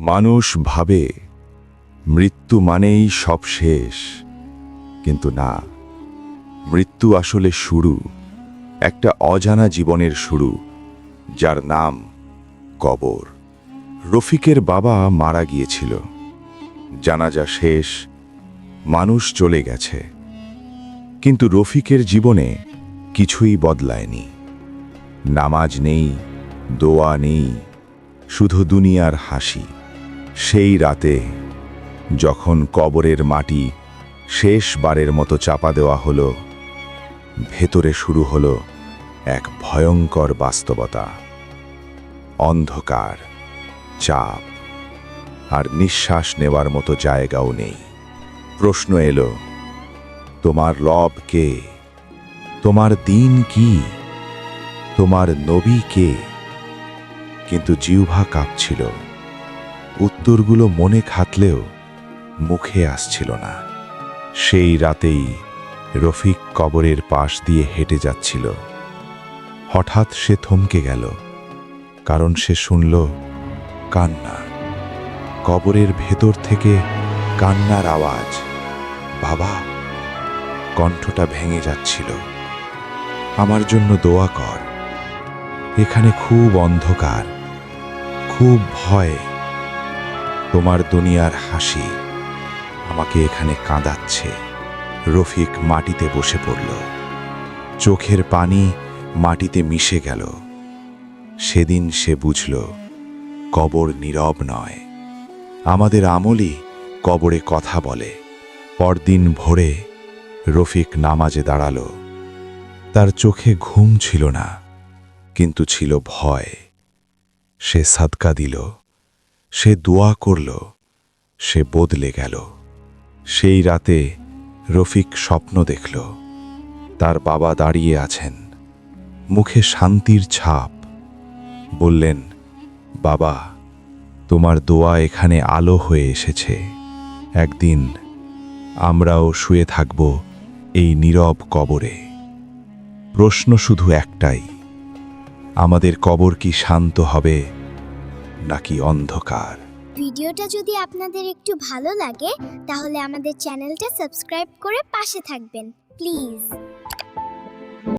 মানুষ ভাবে, মৃত্যু মানেই সব শেষ। কিন্তু না, মৃত্যু আসলে শুরু, একটা অজানা জীবনের শুরু, যার নাম কবর। রফিকের বাবা মারা গিয়েছিল। জানাজা শেষ, মানুষ চলে গেছে। কিন্তু রফিকের জীবনে কিছুই বদলায়নি। নামাজ নেই, দোয়া নেই, শুধু দুনিয়ার হাসি। সেই রাতে যখন কবরের মাটি শেষবারের মতো চাপা দেওয়া হলো, ভেতরে শুরু হলো এক ভয়ঙ্কর বাস্তবতা। অন্ধকার, চাপ, আর নিঃশ্বাস নেওয়ার মতো জায়গাও নেই। প্রশ্ন এলো, তোমার রব কে? তোমার দিন কি? তোমার নবী কে? কিন্তু জিহ্বা কাঁপছিল। উত্তরগুলো মনে খাতলেও মুখে আসছিল না। সেই রাতেই রফিক কবরের পাশ দিয়ে হেঁটে যাচ্ছিল। হঠাৎ সে থমকে গেল, কারণ সে শুনল কান্না। কবরের ভেতর থেকে কান্নার আওয়াজ, বাবা, কণ্ঠটা ভেঙে যাচ্ছিল। আমার জন্য দোয়া কর। এখানে খুব অন্ধকার, খুব ভয়। তোমার দুনিয়ার হাসি আমাকে এখানে কাঁদাচ্ছে। রফিক মাটিতে বসে পড়ল। চোখের পানি মাটিতে মিশে গেল। সেদিন সে বুঝল, কবর নীরব নয়। আমাদের আমলই কবরে কথা বলে। পরদিন ভোরে রফিক নামাজে দাঁড়াল। তার চোখে ঘুম ছিল না, কিন্তু ছিল ভয়। সে সাদকা দিল। সে দোয়া করল, সে বদলে গেল। সেই রাতে রফিক স্বপ্ন দেখল। তার বাবা দাঁড়িয়ে আছেন। মুখে শান্তির ছাপ। বললেন, বাবা, তোমার দোয়া এখানে আলো হয়ে এসেছে। একদিন আমরাও শুয়ে থাকব এই নীরব কবরে। প্রশ্ন শুধু একটাই, আমাদের কবর কি শান্ত হবে নাকি অন্ধকার। ভিডিওটা যদি আপনাদের একটু ভালো লাগে, তাহলে আমাদের চ্যানেলটা সাবস্ক্রাইব করে পাশে থাকবেন, প্লিজ।